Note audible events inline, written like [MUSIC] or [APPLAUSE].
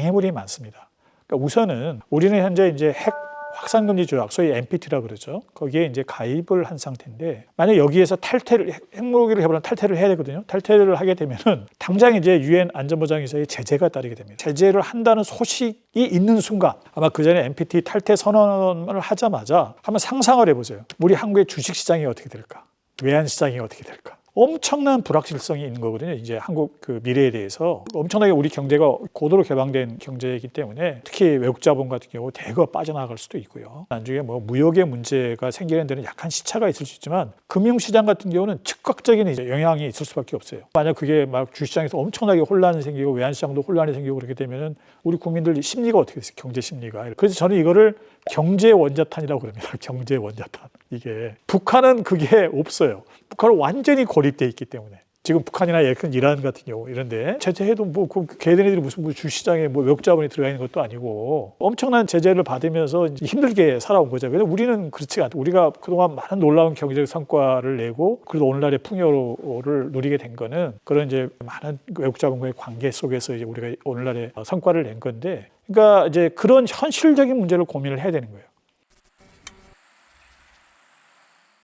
장애물이 많습니다. 그러니까 우선은 우리는 현재 이제 핵 확산 금지 조약, 소위 NPT라 그러죠. 거기에 이제 가입을 한 상태인데 만약 여기에서 탈퇴를 핵- 핵무기를 해버리면 탈퇴를 해야 되거든요. 탈퇴를 하게 되면은 당장 이제 유엔 안전보장에서의 제재가 따르게 됩니다. 제재를 한다는 소식이 있는 순간 아마 그 전에 NPT 탈퇴 선언을 하자마자 한번 상상을 해보세요. 우리 한국의 주식 시장이 어떻게 될까? 외환 시장이 어떻게 될까? 엄청난 불확실성이 있는 거거든요. 이제 한국 그 미래에 대해서 엄청나게 우리 경제가 고도로 개방된 경제이기 때문에 특히 외국 자본 같은 경우 대거 빠져나갈 수도 있고요. 나중에 뭐 무역의 문제가 생기는 데는 약간 시차가 있을 수 있지만 금융시장 같은 경우는 즉각적인 이제 영향이 있을 수밖에 없어요. 만약 그게 막 주시장에서 엄청나게 혼란이 생기고 외환시장도 혼란이 생기고 그렇게 되면은 우리 국민들 심리가 어떻게 됐어요? 경제 심리가. 그래서 저는 이거를 경제 원자탄이라고 그럽니다. [LAUGHS] 경제 원자탄. 이게 북한은 그게 없어요. 북한은 완전히 고립돼 있기 때문에. 지금 북한이나 예컨 이란 같은 경우 이런데 제재해도 뭐그 걔네들이 무슨 뭐 주시장에 뭐 외국 자본이 들어가 있는 것도 아니고 엄청난 제재를 받으면서 이제 힘들게 살아온 거죠. 근데 우리는 그렇지가 않다. 우리가 그동안 많은 놀라운 경제적 성과를 내고 그래도 오늘날의 풍요를 누리게 된 거는 그런 이제 많은 외국 자본과의 관계 속에서 이제 우리가 오늘날의 성과를 낸 건데 그러니까 이제 그런 현실적인 문제를 고민을 해야 되는 거예요.